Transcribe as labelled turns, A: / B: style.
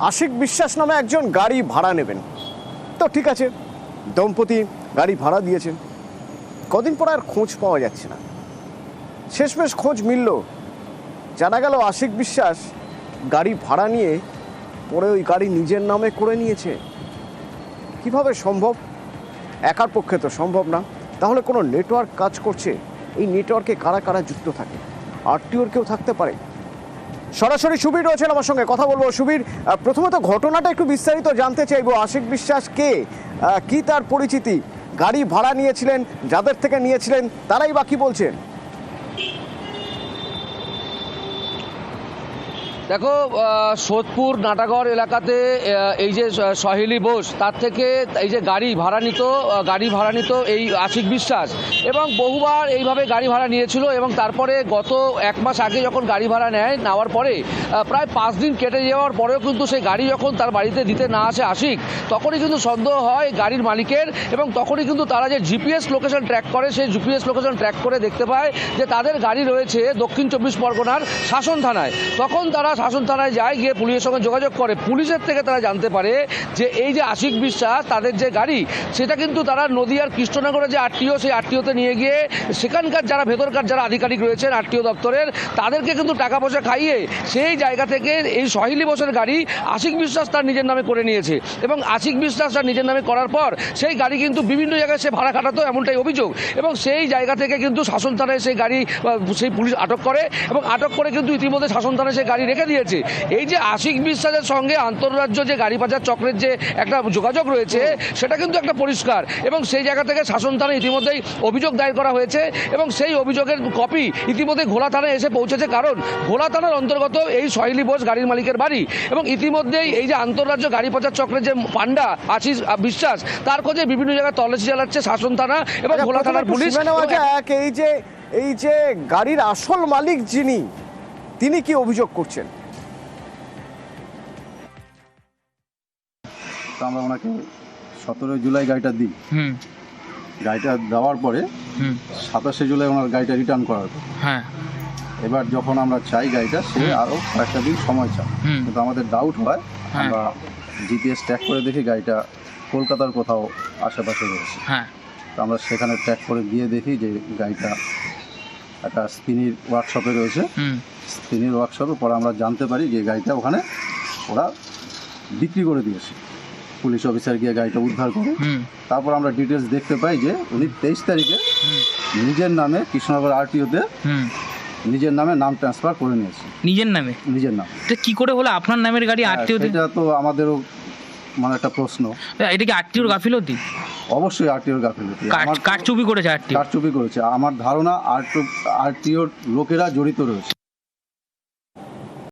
A: আশিক বিশ্বাস নামে একজন গাড়ি ভাড়া নেবেন। তো ঠিক আছে, দম্পতি গাড়ি ভাড়া দিয়েছেন। কদিন পর আর খোঁজ পাওয়া যাচ্ছে না। শেষমেশ খোঁজ মিলল। জানা গেল আশিক বিশ্বাস গাড়ি ভাড়া নিয়ে পরে ওই গাড়ি নিজের নামে করে নিয়েছে। কীভাবে সম্ভব? একার পক্ষে তো সম্ভব না। তাহলে কোনো নেটওয়ার্ক কাজ করছে? এই নেটওয়ার্কে কারা কারা যুক্ত থাকে? আরটিওর কেউ থাকতে পারে? সরাসরি সুবীর রয়েছেন আমার সঙ্গে। কথা বলব সুবীর প্রথমত ঘটনাটা একটু বিস্তারিত জানতে চাইব। আশিক বিশ্বাস কে? কি তার পরিচিতি? গাড়ি ভাড়া নিয়েছিলেন, যাদের থেকে নিয়েছিলেন, তারাই বাকি বলছেন?
B: দেখো সোদপুর, নাটাগড় এলাকাতে এই যে সহেলি বোস, তার থেকে এই যে গাড়ি ভাড়া নিত গাড়ি ভাড়া নিত এই আশিক বিশ্বাস। এবং বহুবার এইভাবে গাড়ি ভাড়া নিয়েছিল এবং তারপরে গত এক মাস আগে যখন গাড়ি ভাড়া নেয়, নেওয়ার পরে প্রায় পাঁচ দিন কেটে যাওয়ার পরেও কিন্তু সেই গাড়ি যখন তার বাড়িতে দিতে না আসে আশিক, তখনই কিন্তু সন্দেহ হয় গাড়ির মালিকের এবং তখনই কিন্তু তারা যে জিপিএস লোকেশন ট্র্যাক করে, সেই জিপিএস লোকেশন ট্র্যাক করে দেখতে পায় যে তাদের গাড়ি রয়েছে দক্ষিণ চব্বিশ পরগনার শাসন থানায়। তখন তারা শাসন থানায় যায়, গিয়ে পুলিশের সঙ্গে যোগাযোগ করে। পুলিশের থেকে তারা জানতে পারে যে এই যে আশিক বিশ্বাস, তাদের যে গাড়ি, সেটা কিন্তু তারা নদীয়ার কৃষ্ণনগরে যে আরটিও, সেই আরটিওতে নিয়ে গিয়ে সেখানকার যারা ভেতরকার যারা আধিকারিক রয়েছেন আরটিও দপ্তরের, তাদেরকে কিন্তু টাকা পয়সা খাইয়ে সেই জায়গা থেকে এই সহিলি বোসের গাড়ি আশিক বিশ্বাস তার নিজের নামে করে নিয়েছে। এবং আশিক বিশ্বাস তার নিজের নামে করার পর সেই গাড়ি কিন্তু বিভিন্ন জায়গায় সে ভাড়া খাটাতো এমনটাই অভিযোগ। এবং সেই জায়গা থেকে কিন্তু শাসন থানায় সেই গাড়ি সেই পুলিশ আটক করে এবং আটক করে কিন্তু ইতিমধ্যে শাসন থানায় সেই গাড়ি রেখে দিয়েছে। এই যে আশিক বিশ্বাসের সঙ্গে আন্তঃরাজ্য যে গাড়ি পাচার চক্রের যে একটা যোগাযোগ রয়েছে সেটা কিন্তু একটা পরিষ্কার। এবং সেই জায়গা থেকে শাসন থানায় ইতিমধ্যেই অভিযোগ দায়ের করা হয়েছে এবং সেই অভিযোগের কপি ইতিমধ্যে ঘোলা থানায় এসে পৌঁছেছে। কারণ ঘোলা থানার অন্তর্গত এই শৈলী বোস গাড়ির মালিকের বাড়ি এবং ইতিমধ্যেই এই যে আন্তঃরাজ্য গাড়ি পাচার চক্রের যে পান্ডা আশিস বিশ্বাস তার খোঁজে বিভিন্ন জায়গায় তল্লাশি চালাচ্ছে শাসন থানা এবং
A: আচ্ছা,
B: ঘোলা থানার পুলিশ।
A: এই যে এই যে গাড়ির আসল মালিক যিনি তিনি কি অভিযোগ করছেন?
C: তো আমরা ওনাকে সতেরোই জুলাই গাড়িটা দিই।
D: হুম।
C: গাড়িটা দেওয়ার পরে সাতাশে জুলাই ওনার গাড়িটা রিটার্ন করার পর।
D: হ্যাঁ।
C: এবার যখন আমরা চাই গাড়িটা সে আরও কয়েকটা দিন সময় চায়। কিন্তু আমাদের ডাউট হয়
D: হ্যাঁ।
C: আমরা জিপিএস ট্র্যাক করে দেখি গাড়িটা কলকাতার কোথাও আশেপাশে রয়েছে।
D: হ্যাঁ।
C: তো আমরা সেখানে ট্র্যাক করে গিয়ে দেখি যে গাড়িটা একটা স্পিনির ওয়ার্কশপে রয়েছে।
D: হুম।
C: স্পিনির ওয়ার্কশপে পরে আমরা জানতে পারি যে গাড়িটা ওখানে ওরা বিক্রি করে দিয়েছে। পুলিশ অফিসার গিয়ে গাড়িটা উদ্ধার করে।
D: হুম।
C: তারপর আমরা ডিটেলস দেখতে পাই যে উনি তেইশ তারিখে নিজের নামে কৃষ্ণনগর আরটিওতে
D: হুম।
C: নিজের নামে নাম ট্রান্সফার করে নিয়েছে।
D: নিজের নামে?
C: নিজের নাম।
D: এটা কি করে হলো? আপনার নামের গাড়ি
C: হ্যাঁ,
D: আরটিওতে
C: সেটা তো আমাদেরও মানে একটা প্রশ্ন।
D: এটা কি আরটিওর গাফিলতি?
C: অবশ্যই আরটিওর গাফিলতি।
D: কারচুপি করেছে আরটিও
C: কারচুপি করেছে। আমার ধারণা আরটিও আরটিওর লোকেরা জড়িত রয়েছে।